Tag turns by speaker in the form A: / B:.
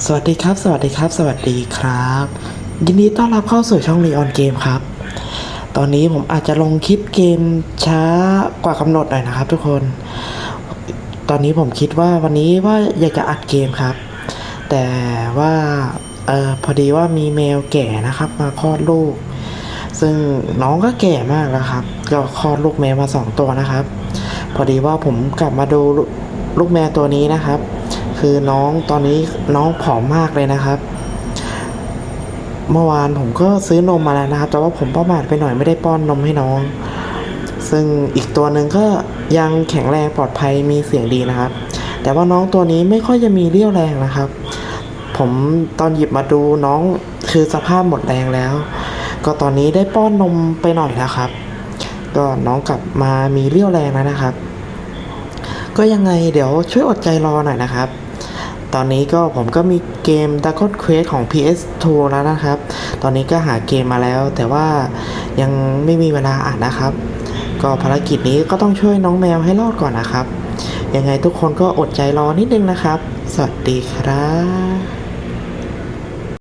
A: สวัสดีครับ สวัสดีครับ สวัสดีครับ ยินดีต้อนรับเข้าสู่ช่อง l ีออนเกมครับ ตอนนี้ผมอาจจะลงคลิปเกมช้ากว่ากำหนดหน่อยนะครับ ทุกคน ตอนนี้ผมคิดว่าวันนี้ว่าอยากจะอัดเกมครับ แต่ว่าเออพอดีว่ามีแมวแก่นะครับ มาคลอดลูก ซึ่งน้องก็แก่มากแล้วครับ ก็คลอดลูกแมวมาสองตัวนะครับ พอดีว่าผมกลับมาดูลูลูกแมวตัวนี้นะครับ คือน้องตอนนี้น้องผอมมากเลยนะครับ เมื่อวานผมก็ซื้อนมมาแล้วนะครับ แต่ว่าผมประมาทไปหน่อยไม่ได้ป้อนนมให้น้อง ซึ่งอีกตัวหนึ่งก็ยังแข็งแรงปลอดภัยมีเสียงดีนะครับ แต่ว่าน้องตัวนี้ไม่ค่อยจะมีเรี่ยวแรงนะครับ ผมตอนหยิบมาดูน้องคือสภาพหมดแรงแล้ว ก็ตอนนี้ได้ป้อนนมไปหน่อยแล้วครับ ก็น้องกลับมามีเรี่ยวแรงแล้วนะครับ ก็ยังไงเดี๋ยวช่วยอดใจรอหน่อยนะครับ ตอนนี้ก็ผมก็มีเกม Dragon Quest ของ PS2 แล้วนะครับ ตอนนี้ก็หาเกมมาแล้ว แต่ว่ายังไม่มีเวลาอ่านนะครับ ก็ภารกิจนี้ก็ต้องช่วยน้องแมวให้รอดก่อนนะครับ ยังไงทุกคนก็อดใจรอนิดนึงนะครับ สวัสดีครับ